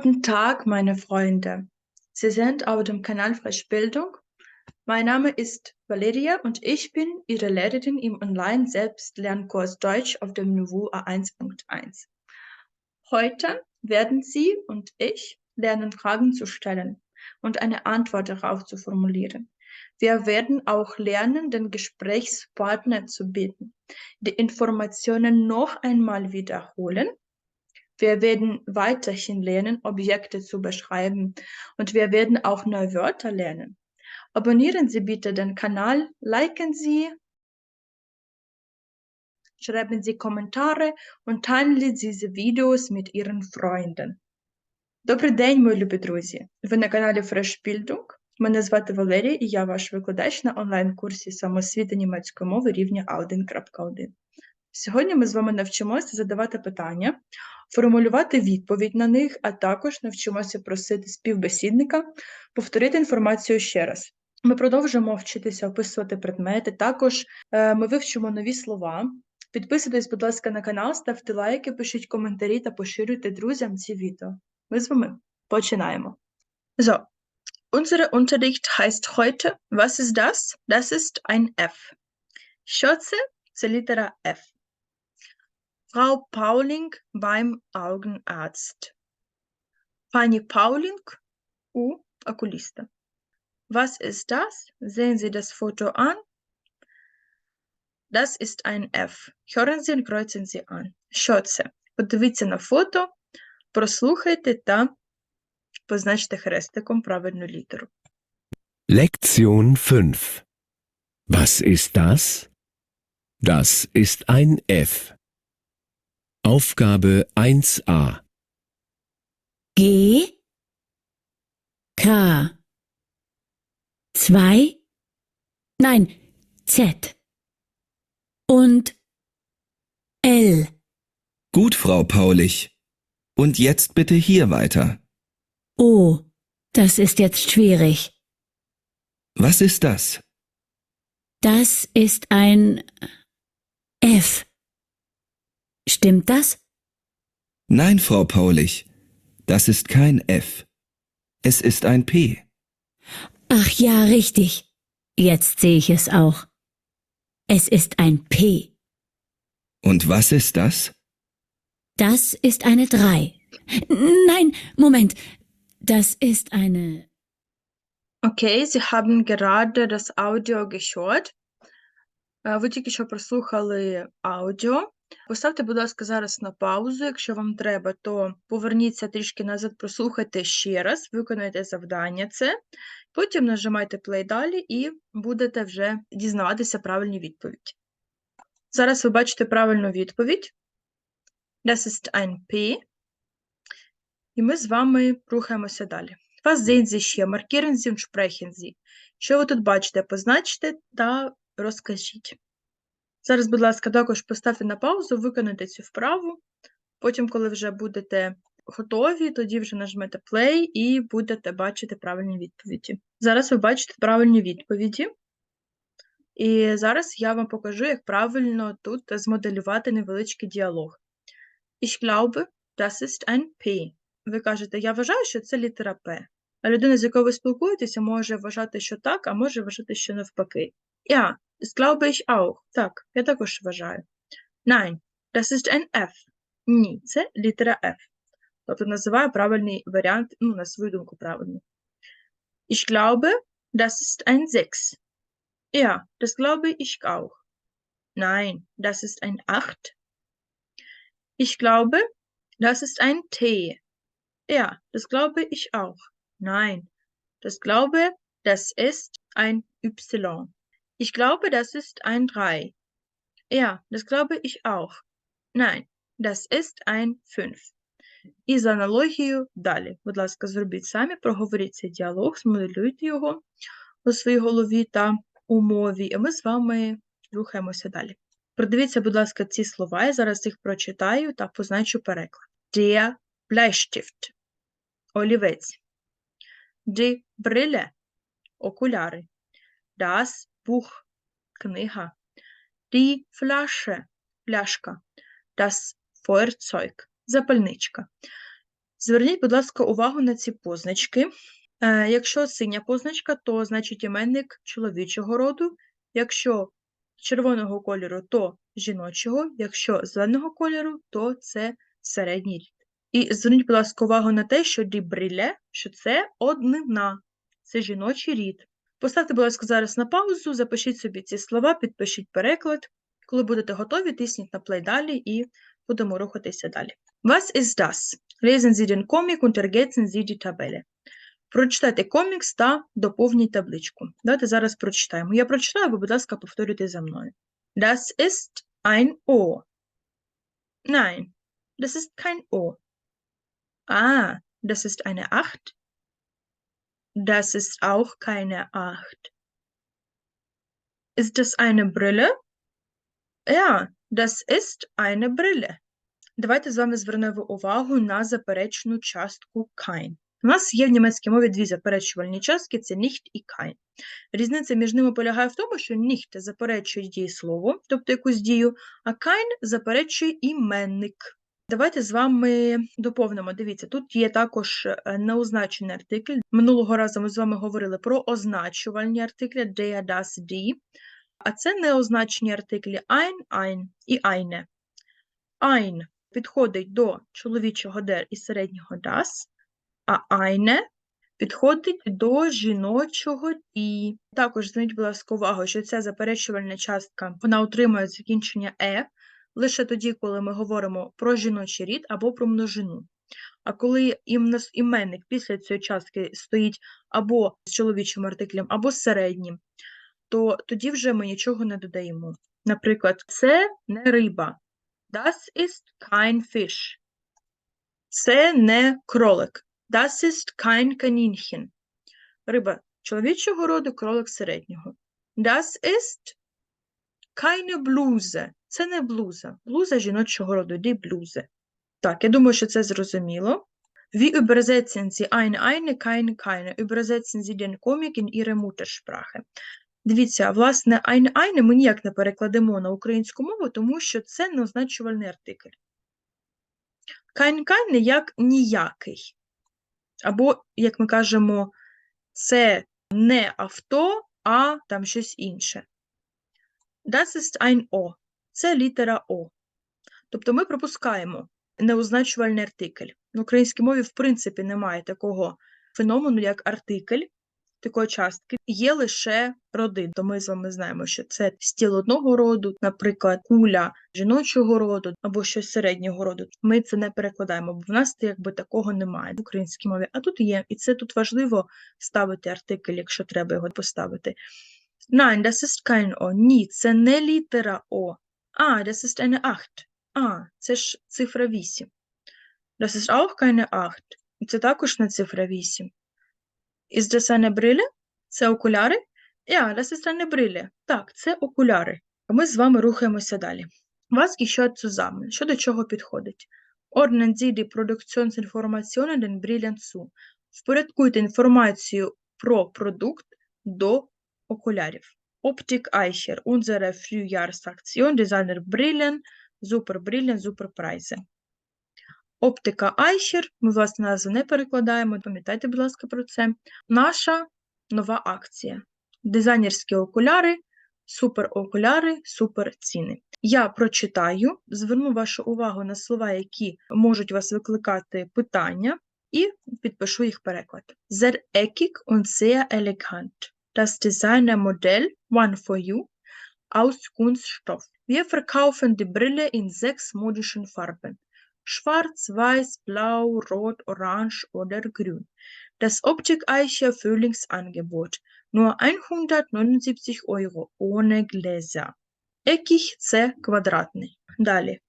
Guten Tag, meine Freunde. Sie sind auf dem Kanal Frischbildung. Mein Name ist Valeria und ich bin Ihre Lehrerin im Online-Selbstlernkurs Deutsch auf dem Niveau A1.1. Heute werden Sie und ich lernen, Fragen zu stellen und eine Antwort darauf zu formulieren. Wir werden auch lernen, den Gesprächspartner zu bitten, die Informationen noch einmal wiederholen. Wir werden weiterhin lernen, Objekte zu beschreiben und wir werden auch neue Wörter lernen. Abonnieren Sie bitte den Kanal, liken Sie, schreiben Sie Kommentare und teilen Sie diese Videos mit Ihren Freunden. Добрий день, мої любі друзі! Ви на каналі Фрешбільдунг. Мене звати Валерія і я ваш викладач на онлайн-курсі самосвіти німецької мови рівня A1.1. Сьогодні ми з вами навчимося задавати питання, формулювати відповідь на них, а також навчимося просити співбесідника повторити інформацію ще раз. Ми продовжимо вчитися описувати предмети, також е, ми вивчимо нові слова. Підписуйтесь, будь ласка, на канал, ставте лайки, пишіть коментарі та поширюйте друзям ці відео. Ми з вами починаємо. So, Unser Unterricht heißt heute, was ist das? Das ist ein F. Schürze zur Litera F. Frau Pauling beim Augenarzt. Pani Pauling u Okulista. Was ist das? Sehen Sie das Foto an. Das ist ein F. Hören Sie und kreuzen Sie an. Schürze. Подивіться на фото, прослухайте та Позначте хрестиком правильну літеру. Lektion 5 Was ist das? Das ist ein F. Aufgabe 1a G K 2 Nein, Z und L. Gut, Frau Paulich. Und jetzt bitte hier weiter. Oh, das ist jetzt schwierig. Was ist das? Das ist ein F. Stimmt das? Nein, Frau Paulich. Das ist kein F. Es ist ein P. Ach ja, richtig. Jetzt sehe ich es auch. Es ist ein P. Und was ist das? Das ist eine 3. Nein, Moment. Das ist eine. Окей, Sie haben gerade das Audio gehört. Е, Ви тільки що прослухали аудіо. Поставте, будь ласка, зараз на паузу. Якщо вам треба, то поверніться трішки назад, прослухайте ще раз, виконайте завдання це. Потім нажимайте play далі і будете вже дізнаватися правильні відповіді. Зараз ви бачите правильну відповідь. Das ist ein P. І ми з вами рухаємося далі. Was sehen Sie ще? Markieren Sie und sprechen Sie. Що ви тут бачите? Позначте та розкажіть. Зараз, будь ласка, також поставте на паузу, виконайте цю вправу. Потім, коли вже будете готові, тоді вже нажмете play і будете бачити правильні відповіді. Зараз ви бачите правильні відповіді. І зараз я вам покажу, як правильно тут змоделювати невеличкий діалог. Ich glaube, das ist ein P. Ви кажете, я вважаю, що це літера П. А людина, з якою ви спілкуєтеся, може вважати, що так, а може вважати, що навпаки. Ja, das glaube ich auch. Так, я також вважаю. Nein, das ist ein F. Ні, це літера F. Тобто називаю правильний варіант, ну, на свою думку, правильний. Ich glaube, das ist ein 6. Ja, das glaube ich auch. Nein, das ist ein 8. Ich glaube, das ist ein T. Ja, das glaube ich auch. Nein, das glaube, das ist ein Y. Ich glaube, das ist ein 3. Ja, das glaube ich auch. Nein, das ist ein 5. І за аналогією далі. Будь ласка, зробіть самі, проговоріть цей діалог, змоделюйте його у своїй голові та умові, і ми з вами рухаємося далі. Продивіться, будь ласка, ці слова, я зараз їх прочитаю та позначу переклад. Der Bleistift олівець. Die Brille – окуляри. Das Buch – книга. Die Flasche – пляшка. Das Feuerzeug – запальничка. Зверніть, будь ласка, увагу на ці позначки. Е, Якщо синя позначка, то значить іменник чоловічого роду. Якщо червоного кольору, то жіночого. Якщо зеленого кольору, то це середній рід. І зверніть, будь ласка, увагу на те, що Brille, що це однина, це жіночий рід. Поставте, будь ласка, зараз на паузу, запишіть собі ці слова, підпишіть переклад. Коли будете готові, тисніть на плей далі і будемо рухатися далі. Was ist das? Lesen Sie den Comic und ergänzen Sie die Tabelle. Прочитайте комікс та доповніть табличку. Давайте зараз прочитаємо. Я прочитаю, ви, будь ласка, повторюйте за мною. Das ist ein O. Nein, das ist kein O. Ah, das ist eine Acht. Das ist auch keine Acht. Ist das eine Brille? Ja, das ist eine Brille. Давайте з вами звернемо увагу на заперечну частку kein. У нас є в німецькій мові дві заперечувальні частки це nicht і kein. Різниця між ними полягає в тому, що nicht заперечує дієслово, тобто якусь дію, а kein заперечує іменник. Давайте з вами доповнимо. Дивіться, тут є також е, неозначений артикль. Минулого разу ми з вами говорили про означувальні артиклі der, das, die. А це неозначені артиклі ein, ein і eine. Ein підходить до чоловічого der і середнього das, а eine підходить до жіночого die. Також зверніть, будь ласка, увагу, що ця заперечувальна частка вона отримує закінчення е лише тоді, коли ми говоримо про жіночий рід або про множину. А коли іменник після цієї частки стоїть або з чоловічим артиклем, або з середнім, то тоді вже ми нічого не додаємо. Наприклад, це не риба. Das ist kein Fisch. Це не кролик. Das ist kein Kaninchen. Риба чоловічого роду, кролик середнього. Das ist keine Bluse. Це не блуза. Блуза жіночого роду, die Bluse. Так, я думаю, що це зрозуміло. Wie übersetzen Sie eine, eine, keine, keine? Übersetzen Sie den Comic in Ihre Muttersprache. Дивіться, власне, eine, eine ми ніяк не перекладемо на українську мову, тому що це неозначувальний артикль. Kein, keine як ніякий. Або, як ми кажемо, це не авто, а там щось інше. Das ist ein O. Це літера О. Тобто ми пропускаємо неозначувальний артикль. В українській мові, в принципі, немає такого феномену, як артикль, такої частки. Є лише роди. То ми з вами знаємо, що це стіл одного роду, наприклад, куля жіночого роду або щось середнього роду. Ми це не перекладаємо, бо в нас якби такого немає в українській мові. А тут є, і це тут важливо ставити артикль, якщо треба його поставити. Nein, das ist kein O. Ні, це не літера О. А, das ist eine Acht. А, це ж цифра 8. Das ist auch keine Acht. І Це також не цифра 8. Ist das eine Brille? Це окуляри? Ja, das ist eine Brille. Так, це окуляри. А ми з вами рухаємося далі. Was gehört zusammen? Що до чого підходить? Ordnen Sie die Produktionsinformationen den Brillen zu. Впорядкуйте інформацію про продукт до окулярів. Optik Eicher, unsere Frühjahrsaktion, Designer Brillen, Super Brillen, Super Preise. Оптика Eicher, ми власне назву не перекладаємо, пам'ятайте, будь ласка, про це. Наша нова акція. Дизайнерські окуляри, супер окуляри, супер ціни. Я прочитаю, зверну вашу увагу на слова, які можуть вас викликати питання, і підпишу їх переклад. Sehr eckig und sehr elegant. Das Designermodell One for You aus Kunststoff. Wir verkaufen die Brille in sechs modischen Farben. Schwarz, Weiß, Blau, Rot, Orange oder Grün. Das Optik-Eicher Frühlingsangebot. Nur 179 Euro ohne Gläser. Eckig – це квадратний. Далі.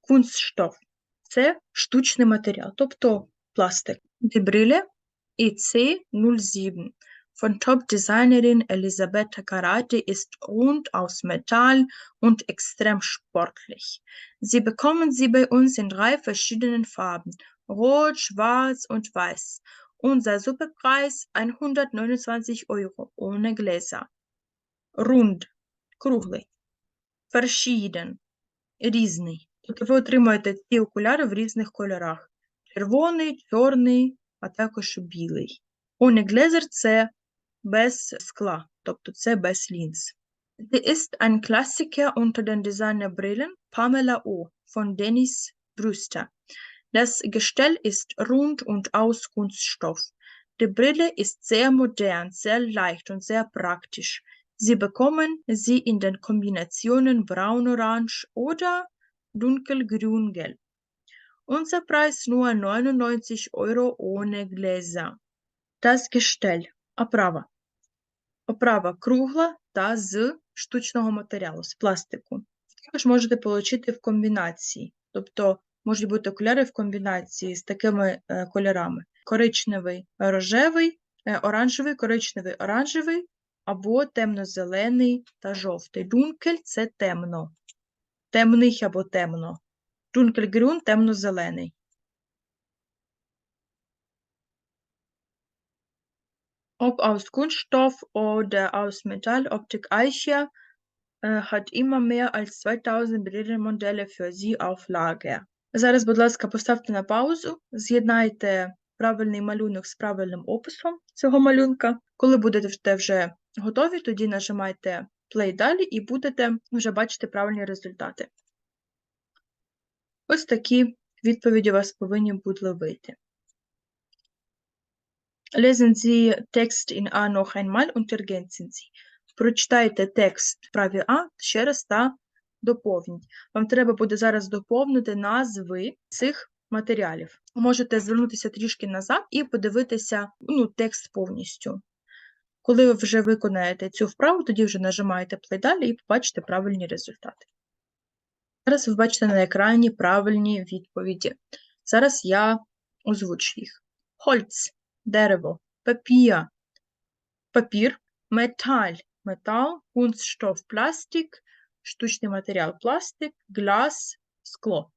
Kunststoff – це штучний матеріал, тобто пластик. Die Brille EC07 von Top-Designerin Elisabetta Karate ist rund aus Metall und extrem sportlich. Sie bekommen sie bei uns in drei verschiedenen Farben, Rot, Schwarz und Weiß. Unser Superpreis 129 Euro ohne Gläser. Rund, круглий. Verschieden, різний. Тобто ви отримуєте ці окуляри в різних кольорах. червоний, чорний, а також білий. Ohne Gläser – це без скла, тобто це без лінз. Die ist ein Klassiker unter den Designerbrillen Pamela O. von Dennis Brüster. Das Gestell ist rund und aus Kunststoff. Die Brille ist sehr modern, sehr leicht und sehr praktisch. Sie bekommen sie in den Kombinationen braun-orange oder dunkelgrün-gelb. Unser Preis nur 99 Euro ohne Gläser. Das Gestell. Оправа. Оправа кругла та з штучного матеріалу, з пластику. Також можете отримати в комбінації. Тобто можуть бути окуляри в комбінації з такими е, кольорами: коричневий, рожевий, е, оранжевий, коричневий, оранжевий або темно-зелений та жовтий. Дункель це темно. Темний або темно. Дункельгрюн темно-зелений. Ob aus Kunststoff oder aus Metall, Optik Eicher äh, hat immer mehr als 2000 Brillenmodelle für Sie auf Lager. Зараз, будь ласка, поставте на паузу, з'єднайте правильний малюнок з правильним описом цього малюнка. Коли будете вже готові, тоді нажимайте play далі і будете вже бачити правильні результати. Ось такі відповіді у вас повинні будуть вийти. Lesen Sie Text in A noch einmal und ergänzen Sie. Прочитайте текст в праві А ще раз та доповніть. Вам треба буде зараз доповнити назви цих матеріалів. Можете звернутися трішки назад і подивитися ну, текст повністю. Коли ви вже виконаєте цю вправу, тоді вже нажимаєте play далі і побачите правильні результати. Зараз ви бачите на екрані правильні відповіді. Зараз я озвучу їх. Holz – дерево, папір, папір, металь, метал, кунстstoff, пластик, штучний матеріал, пластик, глаз, скло.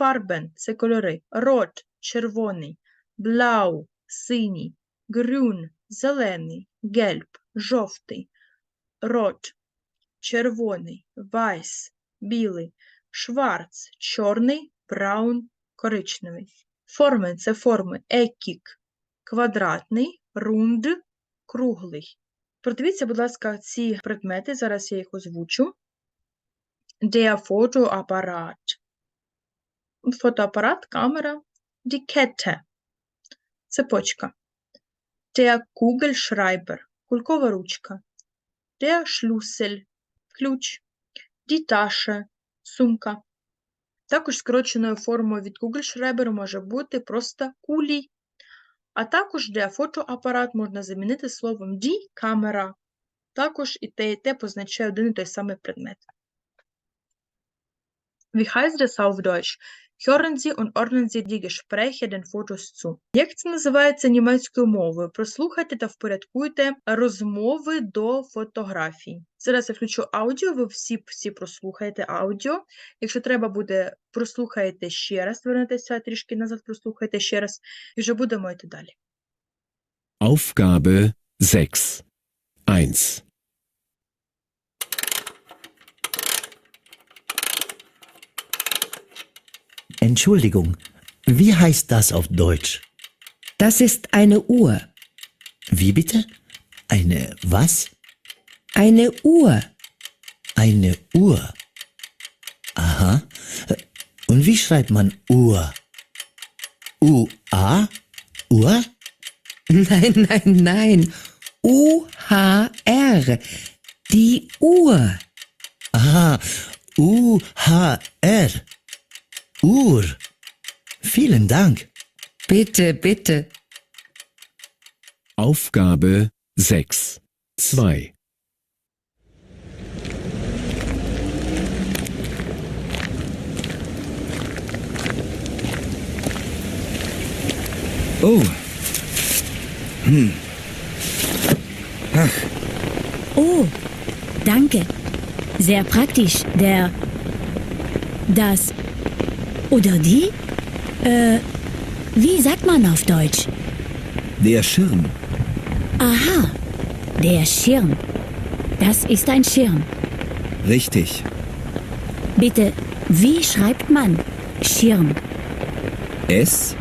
Farben – це кольори. Рот – червоний, blau – синій, grün – зелений, gelb – жовтий, рот – червоний, weiß – білий, schwarz – чорний, braun – коричневий. Форми – це форми екік – квадратний, рунд – круглий. Продивіться, будь ласка, ці предмети, зараз я їх озвучу. Der Fotoapparat. Фотоапарат, камера. Die. Цепочка. Der Kugelschreiber. Кулькова ручка. Der Schlüssel. Ключ. Die. Сумка. Також скороченою формою від Kugelschreiber може бути просто кулій. А також для фотоапарат можна замінити словом «ді» камера. Також і те, і те позначає один і той самий предмет. Wie heißt das auf Deutsch? Hören Sie und ordnen Sie die den Fotos zu. Як це називається німецькою мовою? Прослухайте та впорядкуйте розмови до фотографій. Зараз я включу аудіо, ви всі, всі прослухаєте аудіо. Якщо треба буде, прослухайте ще раз, вернетеся трішки назад, прослухайте ще раз, і вже будемо йти далі. Aufgabe 6. 1. Entschuldigung, wie heißt das auf Deutsch? Das ist eine Uhr. Wie bitte? Eine was? Eine Uhr. Eine Uhr. Aha. Und wie schreibt man Uhr? U-A? Uhr? Nein, nein, nein. U-H-R. Die Uhr. Aha. U-H-R. Uhr. Vielen Dank. Bitte, bitte. Aufgabe 6. 2. Oh. Hm. Ach, Oh, danke. Sehr praktisch. Der. Das. Oder die? Äh, wie sagt man auf Deutsch? der Schirm. Aha, der Schirm. Das ist ein Schirm. Richtig. Bitte, wie schreibt man Schirm? S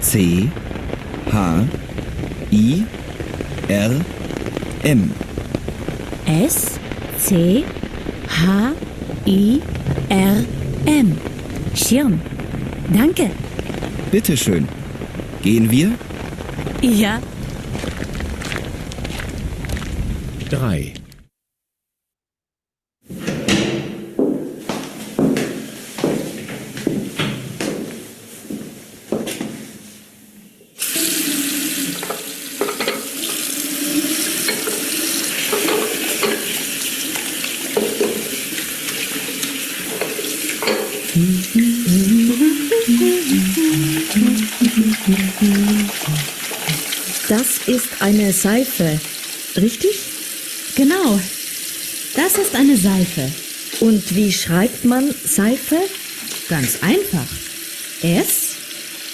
C H I R M. S, C, H, I, R, M. Schirm. Danke. Bitteschön. Gehen wir? Ja. 3. eine Seife, richtig? Genau. Das ist eine Seife. Und wie schreibt man Seife? Ganz einfach. S,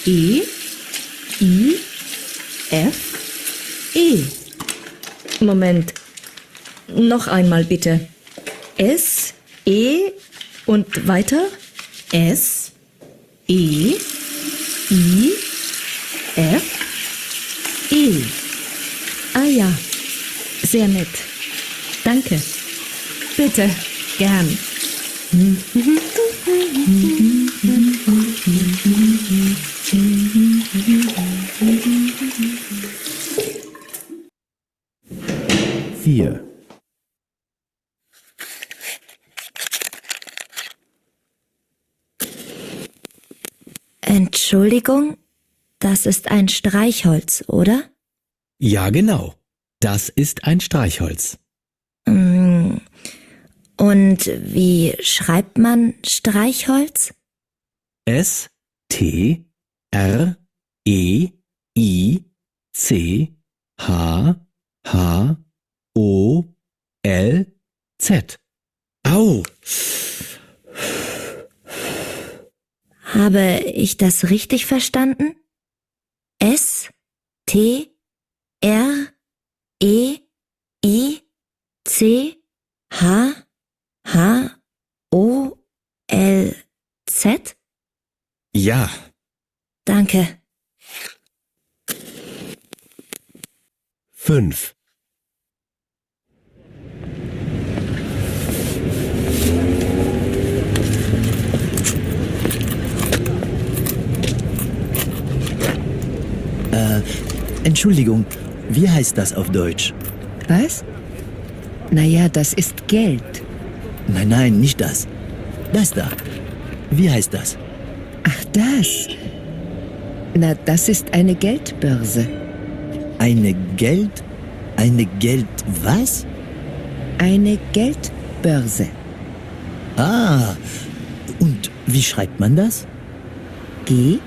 E, I, F, E. Moment. Noch einmal bitte. S, E und weiter? S, E, I, F, E. Ja, sehr nett. Danke. Bitte, gern. Vier. Entschuldigung, das ist ein Streichholz, oder? Ja, genau. Das ist ein Streichholz. Mm, Und wie schreibt man Streichholz? S T R E I C H H O L Z. Au! Habe ich das richtig verstanden? S T R E I C H H O L Z? Ja, Danke. fünf. Entschuldigung, wie heißt das auf Deutsch? Was? Naja, das ist Geld. Nein, nein, nicht das. Das da. Wie heißt das? Ach, das. Na, das ist eine Geldbörse. Eine Geld... Eine Geld... was? Eine Geldbörse. Ah, und wie schreibt man das? G,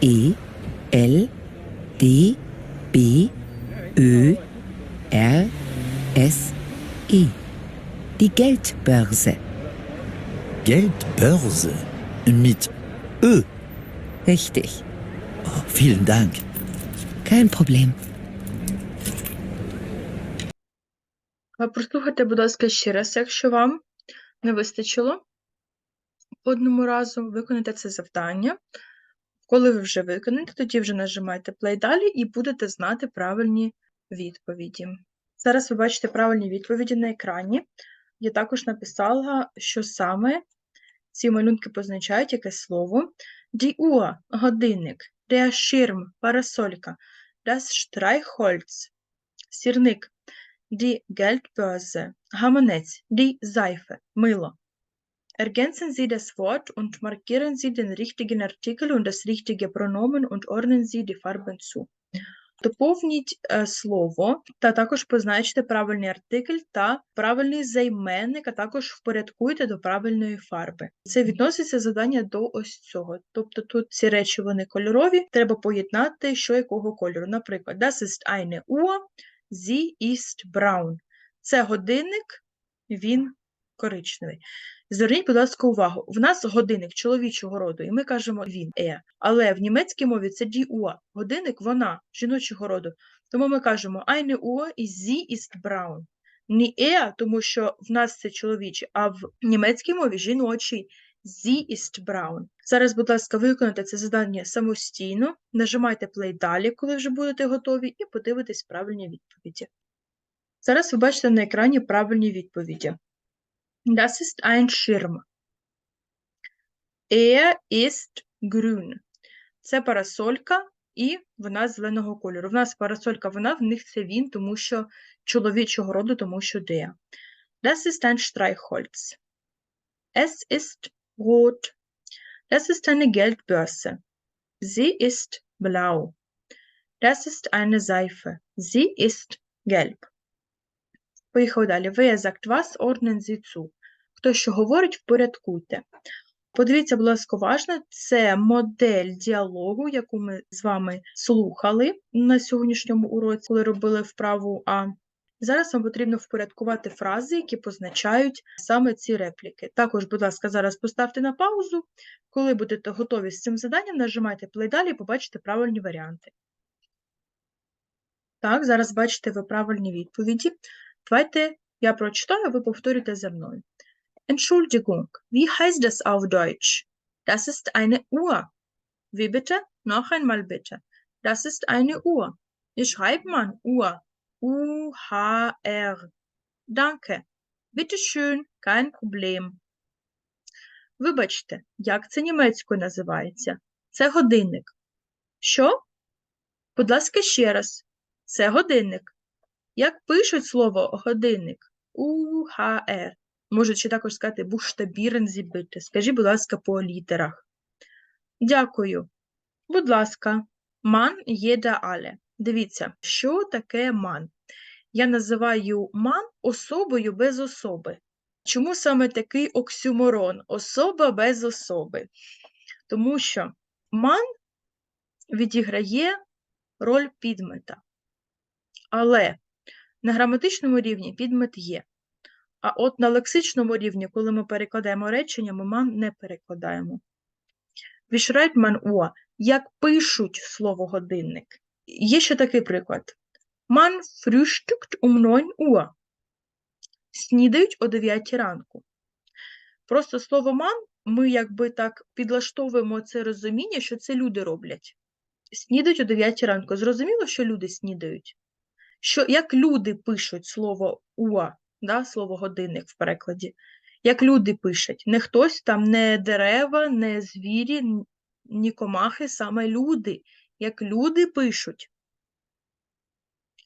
E, L, D, B, Ö, R, S, E. Die Geldbörse. Geldbörse. Mit Ö. Richtig. Oh, vielen Dank. Kein Problem. Прослухайте, будь ласка, ще раз, якщо вам не вистачило одному разу, виконайте це завдання. Коли ви вже виконаєте, тоді вже нажимайте play далі і будете знати правильні відповіді. Зараз ви бачите правильні відповіді на екрані. Я також написала, що саме ці малюнки позначають яке слово. Die – годинник, der – парасолька, das сірник, die Geldbörse – гаманець, die Seife – мило. Ergänzen Sie das Wort und markieren Sie den richtigen Artikel und das richtige Pronomen und ordnen Sie die Farben zu. Доповніть е, слово та також позначте правильний артикль та правильний займенник, а також впорядкуйте до правильної фарби. Це відноситься завдання до ось цього. Тобто тут ці речі вони кольорові, треба поєднати, що якого кольору. Наприклад, das ist eine Uhr, sie ist braun. Це годинник, він коричневий. Зверніть, будь ласка, увагу. В нас годинник чоловічого роду, і ми кажемо він е. Але в німецькій мові це die Uhr. Годинник вона жіночого роду. Тому ми кажемо eine Uhr і sie ist braun. Не е, тому що в нас це чоловічий, а в німецькій мові жіночий. Sie ist braun. Зараз, будь ласка, виконайте це завдання самостійно, нажимайте play далі, коли вже будете готові, і подивитесь правильні відповіді. Зараз ви бачите на екрані правильні відповіді. Das ist ein Schirm. Er ist grün. Це парасолька, і вона зеленого кольору. В нас парасолька, вона, в них це він, тому що чоловічого роду, тому що der. Das ist ein Streichholz. Es ist rot. Das ist eine Geldbörse. Sie ist blau. Das ist eine Seife. Sie ist gelb. Поїхали далі. Wer sagt was, ordnen. Хто що говорить, впорядкуйте. Подивіться, будь ласка, уважно, це модель діалогу, яку ми з вами слухали на сьогоднішньому уроці, коли робили вправу А. Зараз вам потрібно впорядкувати фрази, які позначають саме ці репліки. Також, будь ласка, зараз поставте на паузу. Коли будете готові з цим заданням, нажимайте play далі і побачите правильні варіанти. Так, зараз бачите ви правильні відповіді. Давайте я прочитаю, ви повторюйте за мною. Entschuldigung, wie heißt das auf Deutsch? Das ist eine Uhr. Wie bitte? Noch einmal bitte. Das ist eine Uhr. Wie schreibt man Uhr? U-H-R. Danke. Bitte schön, kein Problem. Вибачте, як це німецькою називається? Це годинник. Що? Будь ласка, ще раз. Це годинник. Як пишуть слово годинник? У-Х-Р. Можуть ще також сказати буштабірен зібити. Скажіть, будь ласка, по літерах. Дякую. Будь ласка, ман єда але. Дивіться, що таке ман? Я називаю ман особою без особи. Чому саме такий оксюморон? Особа без особи. Тому що ман відіграє роль підмета. Але на граматичному рівні підмет є. А от на лексичному рівні, коли ми перекладаємо речення, ми ман не перекладаємо. Man Uhr? Як пишуть слово годинник? Є ще такий приклад. Man frühstückt um 9 Uhr. Снідають о 9 ранку. Просто слово man ми якби так підлаштовуємо це розуміння, що це люди роблять. Снідають о 9 ранку. Зрозуміло, що люди снідають? Що, як люди пишуть слово уа, да, слово годинник в перекладі, як люди пишуть, не хтось там, не дерева, не звірі, ні комахи, саме люди, як люди пишуть.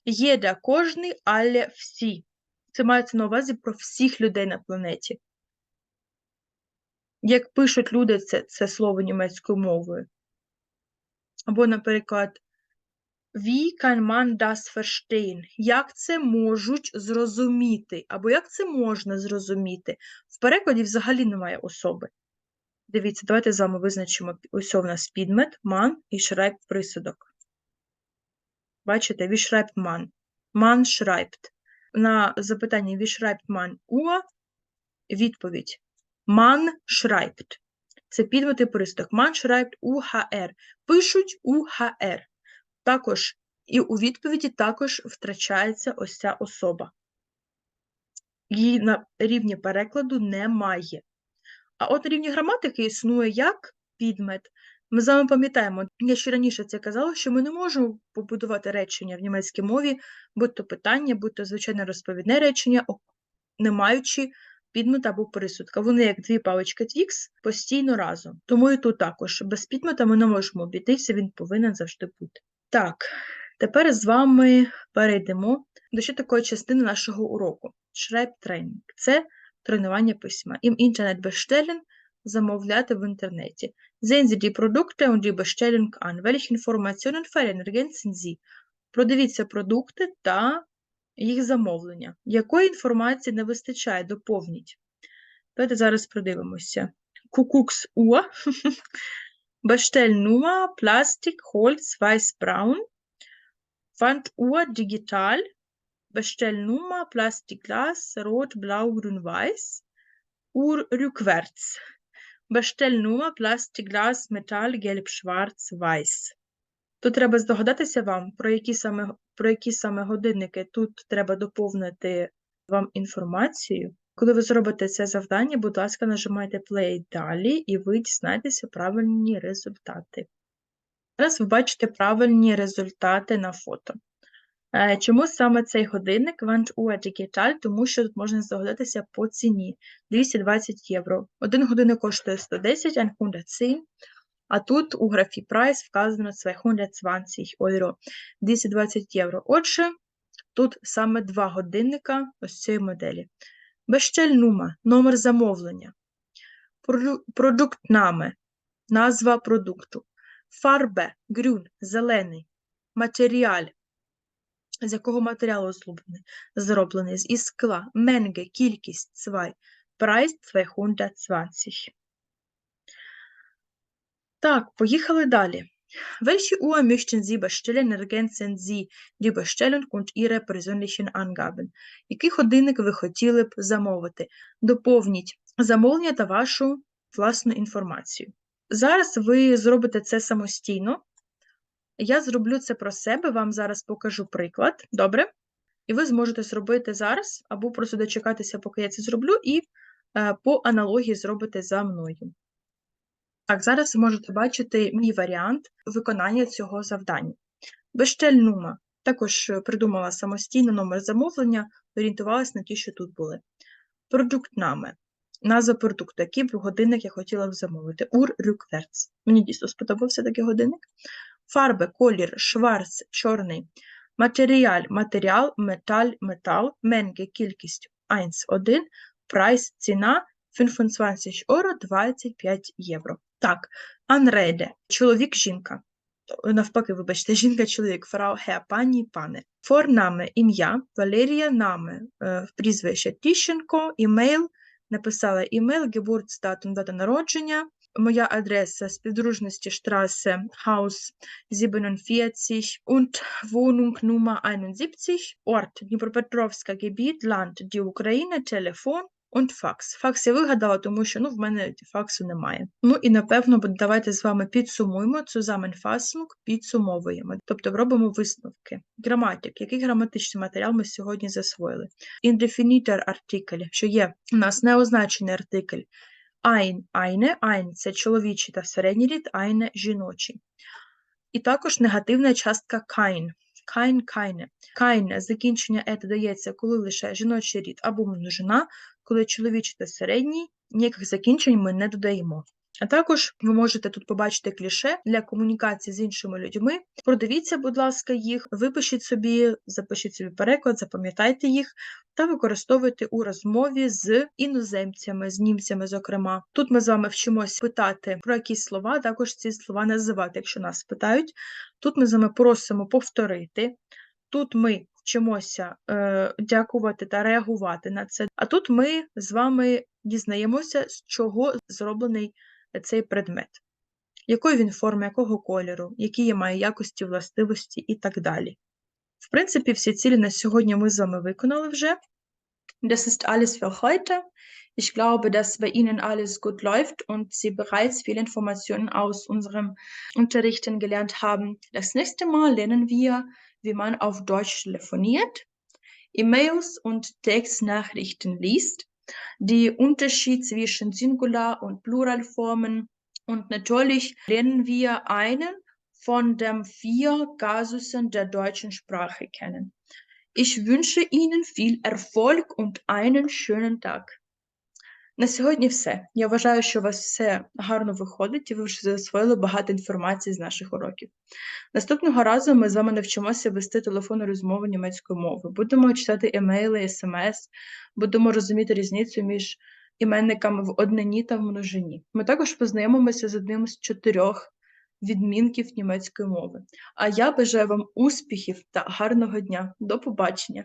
Єда кожний, але всі. Це мається на увазі про всіх людей на планеті. Як пишуть люди це, це слово німецькою мовою. Або, наприклад, Wie kann man das verstehen? Як це можуть зрозуміти? Або як це можна зрозуміти? В перекладі взагалі немає особи. Дивіться, давайте з вами визначимо. Ось у нас підмет, ман і шрайб присудок. Бачите, wie schreibt man? Man schreibt. На запитання wie schreibt man Uhr відповідь. Man schreibt. Це підмет і присудок. Man schreibt UHR. Пишуть UHR. Також і у відповіді також втрачається ось ця особа. Її на рівні перекладу немає. А от на рівні граматики існує як підмет. Ми з вами пам'ятаємо, я ще раніше це казала, що ми не можемо побудувати речення в німецькій мові, будь то питання, будь то звичайне розповідне речення, не маючи підмета або присудка. Вони як дві палички Твікс постійно разом. Тому і тут також без підмета ми не можемо обійтися, він повинен завжди бути. Так, тепер з вами перейдемо до ще такої частини нашого уроку. Schreibtraining – це тренування письма. Internet bestellen – замовляти в інтернеті. Sehen Sie die Produkte und die Bestellung an. Welche Informationen fehlen? Sie. Продивіться продукти та їх замовлення. Якої інформації не вистачає? Доповніть. Давайте зараз продивимося. Кукукс Уа. Bestellnummer, Plastik, Holz, Weiß, Braun. Wanduhr, digital. Bestellnummer, Plastikglas, Rot, Blau, Grün, Weiß. Uhr rückwärts. Bestellnummer, Plastikglas, Metall, Gelb, Schwarz, Weiß. Тут треба здогадатися вам, про які саме, про які саме годинники тут треба доповнити вам інформацію. Коли ви зробите це завдання, будь ласка, нажимайте play далі, і ви дізнаєтеся правильні результати. Зараз ви бачите правильні результати на фото. Е, Чому саме цей годинник Wanduhr Digital? Тому що тут можна здогадатися по ціні 220 євро. Один годинник коштує 110, 110, а тут у графі Price вказано 220 євро, 220 євро. Отже, тут саме два годинника ось цієї моделі. Bestellnummer – номер замовлення. Проду- Продуктнаме – назва продукту. Фарбе – grün – зелений. Матеріаль – з якого матеріалу зроблений? Зроблений з із скла. Менге – кількість, 2. Прайс – 220. Так, поїхали далі. Welche Uhr möchten Sie bestellen? Ergänzen Sie die Bestellung und Ihre persönlichen Angaben. Який годинник ви хотіли б замовити? Доповніть замовлення та вашу власну інформацію. Зараз ви зробите це самостійно. Я зроблю це про себе, вам зараз покажу приклад. Добре? І ви зможете зробити зараз, або просто дочекатися, поки я це зроблю, і е, по аналогії зробите за мною. Так, зараз ви можете бачити мій варіант виконання цього завдання. Бештельнума. Також е, придумала самостійно номер замовлення, орієнтувалась на ті, що тут були. Продуктнаме. Назва продукту, який б годинник я хотіла б замовити. Ур рюкверц. Мені дійсно сподобався такий годинник. Фарби, колір, шварц, чорний. Матеріаль, матеріал, металь, метал. Менге, кількість 1, 1. Прайс, ціна 25 євро, 25 євро. Так, анреде, чоловік, жінка. Навпаки, вибачте, жінка, чоловік, фрау, хе, пані, пане. Форнаме, ім'я, Валерія, наме, е, прізвище Тіщенко, імейл, написала імейл, гебуртстатум, дата народження, моя адреса співдружності Штрасе, Haus 47 und Wohnung Nummer 71, Ort Дніпропетровська Gebiet, Land, die Україна, телефон, und факс. Факс я вигадала, тому що ну, в мене факсу немає. Ну і напевно, давайте з вами підсумуємо цю Zusammenfassung, підсумовуємо, тобто робимо висновки. Граматик. Який граматичний матеріал ми сьогодні засвоїли? Indefiniter артикль, що є у нас неозначений артикль. Ein, eine, ein – це чоловічий та середній рід, eine – жіночий. І також негативна частка kein. Kein, keine. Kein – закінчення «е» додається, коли лише жіночий рід або множина, коли чоловічий та середній, ніяких закінчень ми не додаємо. А також ви можете тут побачити кліше для комунікації з іншими людьми. Продивіться, будь ласка, їх, випишіть собі, запишіть собі переклад, запам'ятайте їх та використовуйте у розмові з іноземцями, з німцями, зокрема. Тут ми з вами вчимося питати про якісь слова, також ці слова називати, якщо нас питають. Тут ми з вами просимо повторити. Тут ми вчимося е, дякувати та реагувати на це. А тут ми з вами дізнаємося, з чого зроблений цей предмет, якої він форми, якого кольору, які є має якості, властивості і так далі. В принципі, всі цілі на сьогодні ми з вами виконали вже. Das ist alles für heute. Ich glaube, dass bei Ihnen alles gut läuft und Sie bereits viele Informationen aus unserem Unterrichten gelernt haben. Das nächste Mal lernen wir, wie man auf Deutsch telefoniert, E-Mails und Textnachrichten liest, die Unterschied zwischen Singular- und Pluralformen und natürlich lernen wir einen von den vier Kasussen der deutschen Sprache kennen. Ich wünsche Ihnen viel Erfolg und einen schönen Tag. На сьогодні все. Я вважаю, що у вас все гарно виходить, і ви вже засвоїли багато інформації з наших уроків. Наступного разу ми з вами навчимося вести телефонну розмову німецькою мовою. Будемо читати емейли, смс, будемо розуміти різницю між іменниками в однині та в множині. Ми також познайомимося з одним з чотирьох відмінків німецької мови. А я бажаю вам успіхів та гарного дня. До побачення!